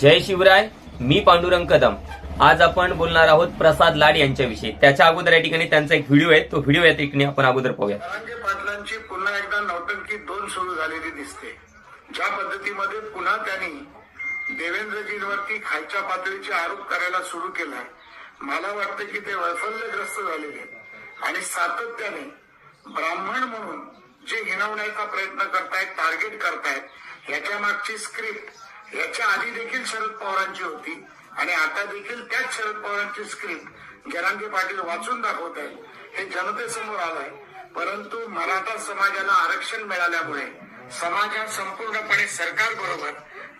जय शिवराय मी पांडुरंग कदम. आज आपण बोलणार आहोत प्रसाद लाड यांच्याविषयी. त्याच्या अगोदर या ठिकाणी त्यांचा एक व्हिडिओ आहे. तो व्हिडिओ या ठिकाणी आपण अगोदर पाहूया जरांगे पाटलांची पुन्हा एकदा नौटंकी दोन सुरू झालेली दिसते. ज्या पद्धतीमध्ये पुन्हा त्यांनी देवेंद्रजींवरती खालच्या पातळीचे आरोप करायला सुरू केला मला वाटतं की ते वैफल्यग्रस्त झालेले आहेत. आणि सातत्याने ब्राह्मण म्हणून जे हिणवण्याचा प्रयत्न करतायत टार्गेट करतायत याच्या मागची स्क्रिप्ट याच्या आधी देखील शरद पवारांची होती आणि आता देखील त्याच शरद पवारांची स्क्रिप्ट जरांगे पाटील वाचून दाखवत आहे हे जनतेसमोर आलंय. परंतु मराठा समाजाला आरक्षण मिळाल्यामुळे समाजात संपूर्णपणे सरकार बरोबर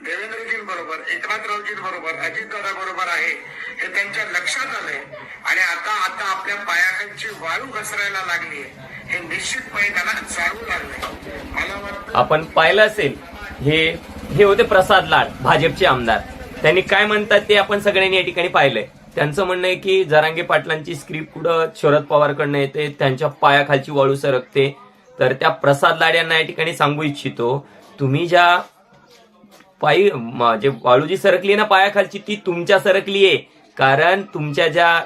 देवेंद्रजींबरोबर एकनाथरावजींबरोबर अजितदादा बरोबर आहे हे त्यांच्या लक्षात आलंय. आणि आता आता आपल्या पायाखालची वाळू घसरायला लागली आहे हे निश्चितपणे त्यांना जाणवू लागलंय. मला वाटतं आपण पाहिलं असेल हे हे होते प्रसाद लाड भाजपचे आमदार. त्यांनी काय म्हणतात ते आपण सगळ्यांनी या ठिकाणी पाहिलंय. त्यांचं म्हणणं आहे की जरांगे पाटलांची स्क्रिप्ट पुढं शरद पवारकडनं येते त्यांच्या पायाखालची वाळू सरकते. तर त्या प्रसाद लाड यांना या ठिकाणी सांगू इच्छितो तुम्ही ज्या पायी जे वाळू जी सरकली आहे ना पायाखालची ती तुमच्या सरकली आहे कारण तुमच्या ज्या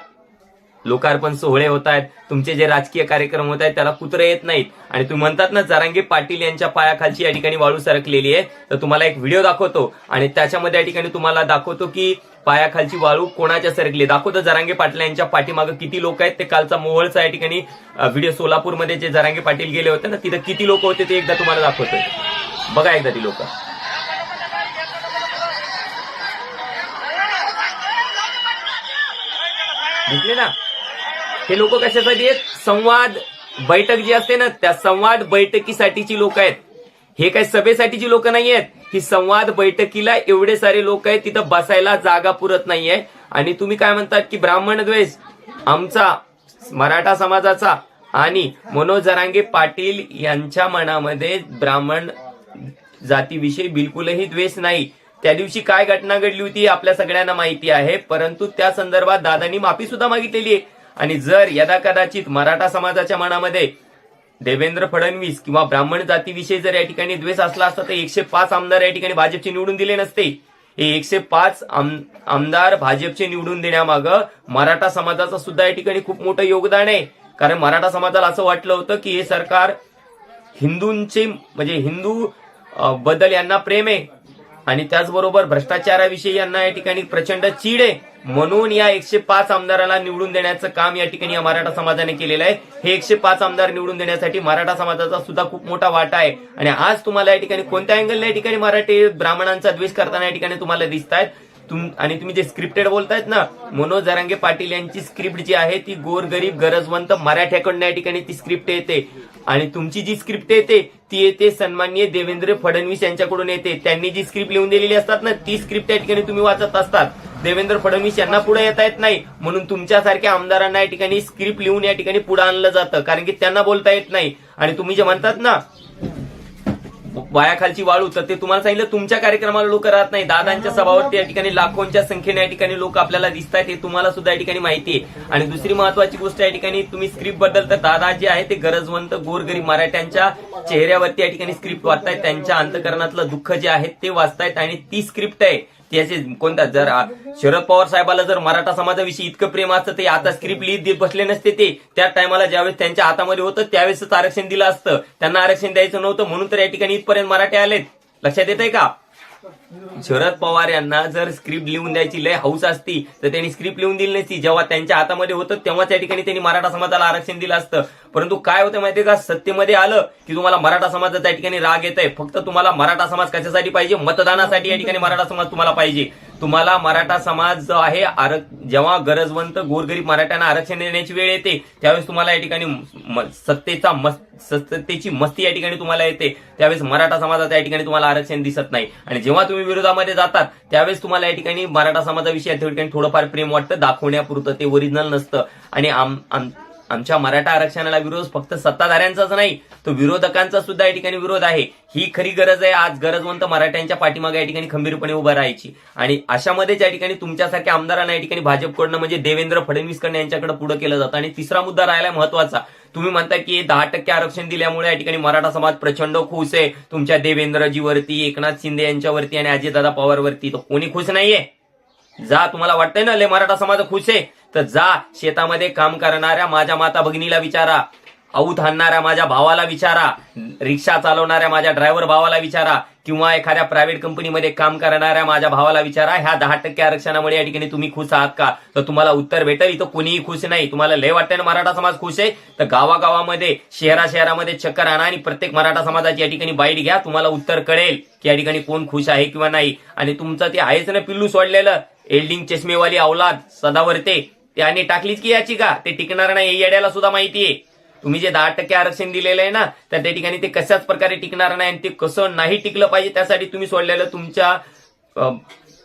लोकार्पण सोहळे होत आहेत. तुमचे जे राजकीय कार्यक्रम होत आहेत त्याला कुत्रे येत नाहीत. आणि तुम्ही म्हणतात ना जरांगे पाटील यांच्या पायाखालची या ठिकाणी वाळू सरकलेली आहे. तर तुम्हाला एक व्हिडिओ दाखवतो. आणि त्याच्यामध्ये या ठिकाणी तुम्हाला दाखवतो की पायाखालची वाळू कोणाच्या सरकली. दाखवतो जरांगे पाटील यांच्या पाठीमागं किती लोक आहेत. ते कालचा मोहळचा या ठिकाणी व्हिडिओ सोलापूरमध्ये जे जरांगे पाटील गेले होते ना तिथं किती लोक होते ते एकदा तुम्हाला दाखवतोय. बघा एकदा ती लोक. घेतले ना? हे लोक कशासाठी आहेत? संवाद बैठक जी असते ना त्या संवाद बैठकीसाठीची लोक आहेत. हे काही सभेसाठीची लोक नाही आहेत? ही संवाद बैठकीला एवढे सारे लोक आहेत तिथं बसायला जागा पुरत नाहीये आणि तुम्ही काय म्हणतात की ब्राह्मण द्वेष आमचा मराठा समाजाचा आणि मनोज जरांगे पाटील यांच्या मनामध्ये ब्राह्मण जातीविषयी बिलकुलही द्वेष नाही. त्या दिवशी काय घटना घडली होती आपल्या सगळ्यांना माहिती आहे. परंतु त्या संदर्भात दादांनी माफी सुद्धा मागितलेली आहे. आणि जर यदा कदाचित मराठा समाजाच्या मनामध्ये देवेंद्र फडणवीस किंवा ब्राह्मण जातीविषयी जर या ठिकाणी द्वेष असला असता तर एकशे पाच आमदार या ठिकाणी भाजपचे निवडून दिले नसते. हे एकशे पाच आम- आमदार भाजपचे निवडून देण्यामागं मराठा समाजाचं सुद्धा या ठिकाणी खूप मोठं योगदान आहे. कारण मराठा समाजाला असं वाटलं होतं की हे सरकार हिंदूंचे म्हणजे हिंदू बदलबद्दल यांना प्रेम आहे. आणि त्याचबरोबर भ्रष्टाचाराविषयी यांना या ठिकाणी प्रचंड चीड आहे. म्हणून या एकशे पाच आमदाराला निवडून देण्याचं काम या ठिकाणी या मराठा समाजाने केलेलं आहे. हे एकशे पाच आमदार निवडून देण्यासाठी मराठा समाजाचा सुद्धा खूप मोठा वाटा आहे. आणि आज तुम्हाला या ठिकाणी कोणत्या अँगलला या ठिकाणी मराठी ब्राह्मणांचा द्वेष करताना या ठिकाणी तुम्हाला दिसत आहेत आणि तुम्ही जे स्क्रिप्टेड बोलतायत ना मनोज जरांगे पाटील यांची स्क्रिप्ट जी आहे ती गोरगरीब गरजवंत मराठ्याकडनं या ठिकाणी ती स्क्रिप्ट येते. आणि तुमची जी स्क्रिप्ट येते ती येते सन्माननीय देवेंद्र फडणवीस यांच्याकडून येते. त्यांनी जी स्क्रिप्ट लिहून दिलेली असतात ना ती स्क्रिप्ट या ठिकाणी तुम्ही वाचत असतात. देवेंद्र फडणवीस यांना पुढे येता येत नाही. म्हणून तुमच्यासारख्या आमदारांना या ठिकाणी स्क्रिप्ट लिहून या ठिकाणी पुढे आणलं जातं. कारण की त्यांना बोलता येत नाही. आणि तुम्ही जे म्हणतात ना वायाखालची वाळू तर ते तुम्हाला सांगितलं तुमच्या कार्यक्रमाला लोक राहत नाही. दादांच्या सभावरती या ठिकाणी लाखोंच्या संख्येने या ठिकाणी लोक आपल्याला दिसत आहेत हे तुम्हाला सुद्धा या ठिकाणी माहिती आहे. आणि दुसरी महत्वाची गोष्ट या ठिकाणी तुम्ही स्क्रिप्टबद्दल तर दादा जे आहे ते गरजवंत गोरगरीब मराठ्यांच्या चेहऱ्यावरती या ठिकाणी स्क्रिप्ट वाचतायत. त्यांच्या अंतकरणातलं दुःख जे आहे ते वाचतायत. आणि ती स्क्रिप्ट आहे त्याचे असे कोणता जर शरद पवार साहेबाला जर मराठा समाजाविषयी इतकं प्रेम असतं ते आता स्क्रिप्ट लिहित देत बसले नसते ते. त्या टायमाला ज्यावेळेस त्यांच्या हातामध्ये होतं त्यावेळेसच आरक्षण दिलं असतं. त्यांना आरक्षण द्यायचं नव्हतं म्हणून तर या ठिकाणी इथपर्यंत मराठे आलेत. लक्षात येत आहे का? शरद पवार यांना जर स्क्रिप्ट लिहून द्यायची लय हौस असती तर त्यांनी स्क्रिप्ट लिहून दिली नसती. जेव्हा त्यांच्या हातामध्ये होतं तेव्हा त्या ठिकाणी त्यांनी मराठा समाजाला आरक्षण दिलं असतं. परंतु काय होतं माहितीये का? सत्तेमध्ये आलं की तुम्हाला मराठा समाजाचा त्या ठिकाणी राग येत आहे फक्त तुम्हाला मराठा समाज कशासाठी पाहिजे? मतदानासाठी या ठिकाणी मराठा समाज तुम्हाला पाहिजे. तुम्हाला मराठा समाज जो आहे आर जेव्हा गरजवंत गोरगरीब मराठ्यांना आरक्षण देण्याची वेळ येते त्यावेळेस तुम्हाला या ठिकाणी सत्तेचा सत्तेची मस्ती या ठिकाणी तुम्हाला येते त्यावेळेस मराठा समाजाचा या ठिकाणी तुम्हाला आरक्षण दिसत नाही. आणि जेव्हा तुम्ही विरोधामध्ये जातात त्यावेळेस तुम्हाला या ठिकाणी मराठा समाजाविषयी या ठिकाणी थोडंफार प्रेम वाटतं दाखवण्यापुरतं ते ओरिजिनल नसतं. आणि आम- आमच्या मराठा आरक्षणाला विरोध फक्त सत्ताधाऱ्यांचाच नाही तो विरोधकांचा सुद्धा या ठिकाणी विरोध आहे. ही खरी गरज आहे. आज गरजवंत मराठ्यांच्या पाठीमागे या ठिकाणी खंबीरपणे उभं राहायची. आणि अशामध्येच या ठिकाणी तुमच्यासारख्या आमदारांना या ठिकाणी भाजपकडनं म्हणजे देवेंद्र फडणवीसकडनं यांच्याकडे पुढे केलं जातं. आणि तिसरा मुद्दा राहिला महत्त्वाचा तुम्ही म्हणता की दहा टक्के आरक्षण दिल्यामुळे या ठिकाणी मराठा समाज प्रचंड खुश आहे. तुमच्या देवेंद्रजीवरती एकनाथ शिंदे यांच्यावरती आणि अजितदादा पवारवरती. तर कोणी खुश नाहीये? जा तुम्हाला वाटतंय ना लय मराठा समाज खुश आहे? तर जा शेतामध्ये काम करणाऱ्या माझ्या माता भगिनीला विचारा. औत हाणणाऱ्या माझ्या भावाला विचारा. रिक्षा चालवणाऱ्या माझ्या ड्रायव्हर भावाला विचारा. किंवा एखाद्या प्रायव्हेट कंपनीमध्ये काम करणाऱ्या माझ्या भावाला विचारा. ह्या दहा टक्के आरक्षणामुळे या ठिकाणी तुम्ही खुश आहात का? तर तुम्हाला उत्तर भेटेल. इथं कोणीही खुश नाही. तुम्हाला लय वाटतंय ना मराठा समाज खुश आहे? तर गावागावामध्ये शहरा शहरामध्ये चक्कर आणा आणि प्रत्येक मराठा समाजाची या ठिकाणी बाईट घ्या. तुम्हाला उत्तर कळेल की या ठिकाणी कोण खुश आहे किंवा नाही. आणि तुमचं ते आहेच ना पिल्लू सोडलेलं. एल्डिंग चष्मेवाली अवलाद सदावरते त्याने टाकलीच की याची का? ते टिकणार नाही येड्याला सुद्धा माहितीये. तुम्ही जे दहा टक्के आरक्षण दिलेलं आहे ना तर त्या ठिकाणी ते कशाच प्रकारे टिकणार नाही आणि ते कसं नाही टिकलं पाहिजे त्यासाठी तुम्ही सोडलेलं तुमच्या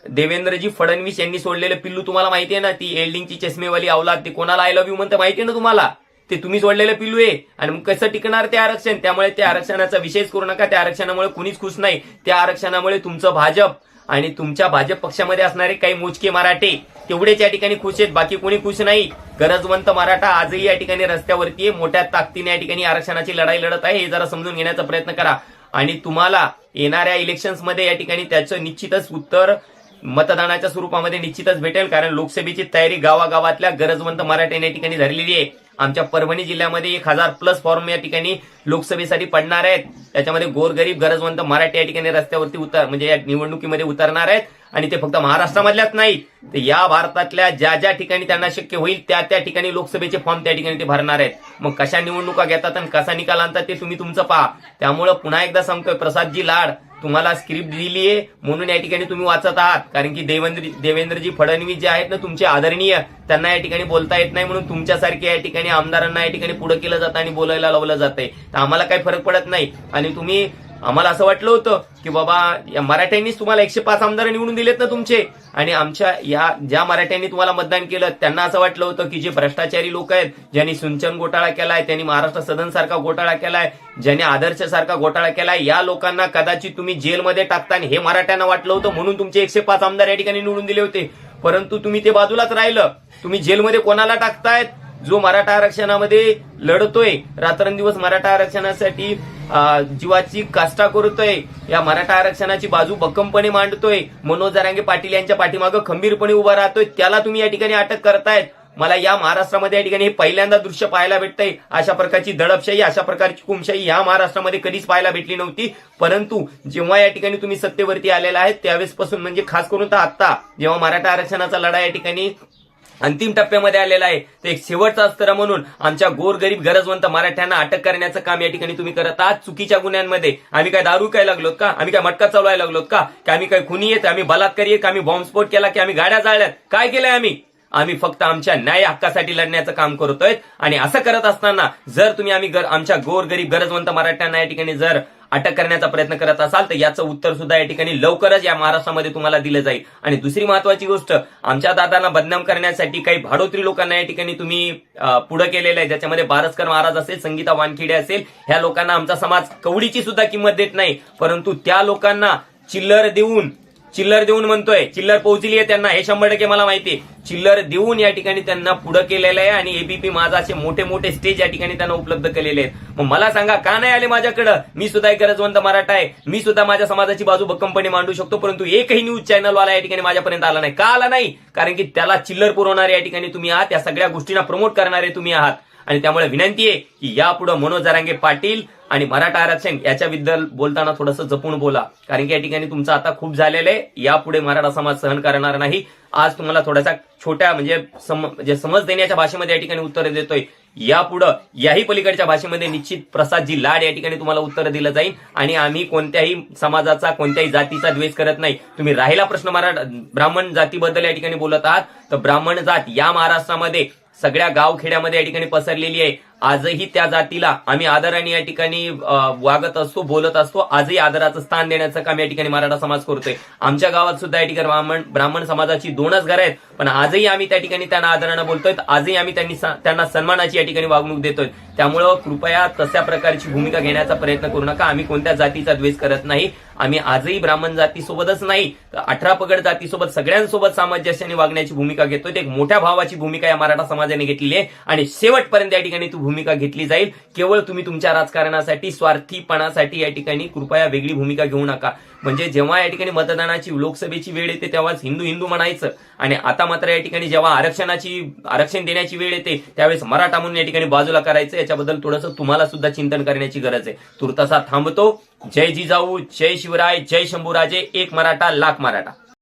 देवेंद्रजी फडणवीस यांनी सोडलेलं पिल्लू तुम्हाला माहिती आहे ना ती एल्डिंगची चष्मेवाली अवलाद ते कोणाला आय लव्ह यू म्हणतं माहिती आहे ना तुम्हाला? ते तुम्ही सोडलेलं पिल्लू आहे. आणि मग कसं टिकणार ते आरक्षण? त्यामुळे त्या आरक्षणाचा विशेष करू नका त्या आरक्षणामुळे कुणीच खुश नाही. त्या आरक्षणामुळे तुमचं भाजप आणि तुमच्या भाजप पक्षामध्ये असणारे काही मोजके मराठे तेवढेच या ठिकाणी खुश आहेत बाकी कोणी खुश नाही. गरजवंत मराठा आजही या ठिकाणी रस्त्यावरती मोठ्या ताकदीने या ठिकाणी आरक्षणाची लढाई लढत आहे. हे जरा समजून घेण्याचा प्रयत्न करा. आणि तुम्हाला येणाऱ्या इलेक्शन्समध्ये या ठिकाणी त्याचं निश्चितच उत्तर मतदानाच्या स्वरूपामध्ये निश्चितच भेटेल कारण लोकसभेची तयारी गावागावातल्या गरजवंत मराठ्यांनी या ठिकाणी धरलेली आहे. आमच्या परभणी जिल्ह्यामध्ये एक हजार प्लस फॉर्म या ठिकाणी लोकसभेसाठी पडणार आहेत. त्याच्यामध्ये गोरगरीब गरजवंत मराठी या ठिकाणी रस्त्यावरती उतर म्हणजे या निवडणुकीमध्ये उतरणार आहेत. आणि ते फक्त महाराष्ट्रामधल्याच नाही तर या भारतातल्या ज्या ज्या ठिकाणी त्यांना शक्य होईल त्या त्या ठिकाणी लोकसभेचे फॉर्म त्या ठिकाणी ते भरणार आहेत. मग कशा निवडणुका घेतात आणि कसा निकाल आणतात ते तुम्ही तुमचं पहा. त्यामुळं पुन्हा एकदा सांगतोय प्रसादजी लाड. तुम्हाला स्क्रिप्ट दिली आहे म्हणून या ठिकाणी तुम्ही वाचत आहात. कारण की देवेंद्र देवेंद्रजी फडणवीस जे आहेत ना तुमचे आदरणीय त्यांना या ठिकाणी बोलता येत नाही म्हणून तुमच्यासारख्या या ठिकाणी आमदारांना या ठिकाणी पुढे केलं जातं आणि बोलायला लावलं जातंय. तर आम्हाला काही फरक पडत नाही. आणि तुम्ही आम्हाला असं वाटलं होतं की बाबा या मराठ्यांनीच तुम्हाला एकशे पाच आमदार निवडून दिलेत ना तुमचे? आणि आमच्या या ज्या मराठ्यांनी तुम्हाला मतदान केलं त्यांना असं वाटलं होतं की जे भ्रष्टाचारी लोक आहेत ज्यांनी सिंचन घोटाळा केलाय त्यांनी महाराष्ट्र सदन सारखा घोटाळा केलाय ज्यांनी आदर्श सारखा घोटाळा केलाय या लोकांना कदाचित तुम्ही जेलमध्ये टाकता आणि हे मराठ्यांना वाटलं होतं म्हणून तुमचे एकशे पाच आमदार या ठिकाणी निवडून दिले होते. परंतु तुम्ही ते बाजूलाच राहिलं. तुम्ही जेलमध्ये कोणाला टाकतायत? जो मराठा आरक्षणामध्ये लढतोय रात्रंदिवस मराठा आरक्षणासाठी जीवाची काष्टा करतोय. या मराठा आरक्षणाची बाजू भक्कमपणे मांडतोय. मनोज जरांगे पाटील यांच्या पाठीमागं खंबीरपणे उभा राहतोय. त्याला तुम्ही या ठिकाणी अटक करतायत. मला या महाराष्ट्रामध्ये या ठिकाणी हे पहिल्यांदा दृश्य पाहायला भेटतंय. अशा प्रकारची दडपशाही अशा प्रकारची कुमशाही या महाराष्ट्रामध्ये कधीच पाहायला भेटली नव्हती. परंतु जेव्हा या ठिकाणी तुम्ही सत्तेवरती आलेला आहे त्यावेळेसपासून म्हणजे खास करून तर आता जेव्हा मराठा आरक्षणाचा लढा या ठिकाणी अंतिम टप्प्यामध्ये आलेला आहे. तर एक शेवटचा अस्त्र म्हणून आमच्या गोरगरीब गरजवंत मराठ्यांना अटक करण्याचं काम या ठिकाणी तुम्ही करत आहात. चुकीच्या गुन्ह्यांमध्ये आम्ही काय दारू काय लागलोत का? आम्ही काय मटका चालवायला लागलोत का? की आम्ही काय खुनी येत आम्ही बलात्कारी येत आम्ही बॉम्बस्फोट केला? की आम्ही गाड्या जाळल्यात? काय केलंय आम्ही? आम्ही फक्त आमच्या न्याय हक्कासाठी लढण्याचं काम करतोय. आणि असं करत असताना जर तुम्ही आम्ही आमच्या गोरगरीब गरजवंत मराठ्यांना या ठिकाणी जर अटक करण्याचा प्रयत्न करत असाल तर याचं उत्तर सुद्धा या ठिकाणी लवकरच या महाराष्ट्रामध्ये तुम्हाला दिलं जाईल. आणि दुसरी महत्वाची गोष्ट आमच्या दादांना बदनाम करण्यासाठी काही भाडोत्री लोकांना या ठिकाणी तुम्ही पुढे पुढं केलेलं आहे. ज्याच्यामध्ये बारसकर महाराज असेल संगीता वानखेडे असेल ह्या लोकांना आमचा समाज कवडीची सुद्धा किंमत देत नाही. परंतु त्या लोकांना चिल्लर देऊन चिल्लर देऊन म्हणतोय. चिल्लर पोहोचली आहे त्यांना. हे शंभर टक्के मला माहिती चिल्लर देऊन या ठिकाणी त्यांना पुढं केलेलं आहे आणि एबीपी माझा असे मोठे मोठे स्टेज या ठिकाणी त्यांना उपलब्ध केलेले आहेत. मग मला सांगा का नाही आले माझ्याकडं? मी सुद्धा एक गरजवंत मराठा आहे. मी सुद्धा माझ्या समाजाची बाजू भक्कमपणे मांडू शकतो परंतु एकही न्यूज चॅनलवाला या ठिकाणी माझ्यापर्यंत आला नाही. का आला नाही? कारण की त्याला चिल्लर पुरवणारे या ठिकाणी तुम्ही आहात. या सगळ्या गोष्टींना प्रमोट करणारे तुम्ही आहात. आणि त्यामुळे विनंती आहे की यापुढे मनोज जरांगे पाटील आणि मराठा आरक्षण याच्याबद्दल बोलताना थोडंसं जपून बोला. कारण की या ठिकाणी तुमचं आता खूप झालेलं आहे. यापुढे मराठा समाज सहन करणार नाही. आज तुम्हाला थोड्याशा छोट्या म्हणजे सम म्हणजे समज देण्याच्या भाषेमध्ये या ठिकाणी उत्तर देतोय. यापुढं याही पलीकडच्या भाषेमध्ये निश्चित प्रसादजी लाड या ठिकाणी तुम्हाला उत्तर दिलं जाईल. आणि आम्ही कोणत्याही समाजाचा कोणत्याही जातीचा द्वेष करत नाही. तुम्ही राहिला प्रश्न मराठा ब्राह्मण जातीबद्दल या ठिकाणी बोलत आहात. तर ब्राह्मण जात या महाराष्ट्रामध्ये सगळ्या गावखेड्यामध्ये या ठिकाणी पसरलेली आहे. आजही त्या जातीला आम्ही आदराने या ठिकाणी वागत असतो बोलत असतो. आजही आदराचं स्थान देण्याचं काम या ठिकाणी मराठा समाज करतोय. आमच्या गावात सुद्धा या ठिकाणी ब्राह्मण ब्राह्मण समाजाची दोनच घरं आहेत. पण आजही आम्ही त्या ठिकाणी त्यांना आदरानं बोलतोय. आजही आम्ही त्यांनी त्यांना सन्मानाची या ठिकाणी वागणूक देतोय. त्यामुळं कृपया तशा प्रकारची भूमिका घेण्याचा प्रयत्न करू नका. आम्ही कोणत्या जातीचा द्वेष करत नाही. आम्ही आजही ब्राह्मण जातीसोबतच नाही तर अठरा पगड जातीसोबत सगळ्यांसोबत सामंजस्याने वागण्याची भूमिका घेतोय. एक मोठ्या भावाची भूमिका या मराठा समाजाने घेतलेली आहे. आणि शेवटपर्यंत या ठिकाणी ती भूमिका घेतली जाईल. केवळ तुम्ही तुमच्या राजकारणासाठी स्वार्थीपणासाठी या ठिकाणी कृपया वेगळी भूमिका घेऊ नका. म्हणजे जेव्हा या ठिकाणी मतदानाची लोकसभेची वेळ येते तेव्हाच हिंदू हिंदू म्हणायचं. आणि आता मात्र या ठिकाणी जेव्हा आरक्षणाची आरक्षण देण्याची वेळ येते त्यावेळेस मराठा म्हणून या ठिकाणी बाजूला करायचं. याच्याबद्दल थोडंसं तुम्हाला सुद्धा चिंतन करण्याची गरज आहे. तुर्तासा थांबतो. जय जिजाऊ जय शिवराय जय शंभूराजे एक मराठा लाख मराठा.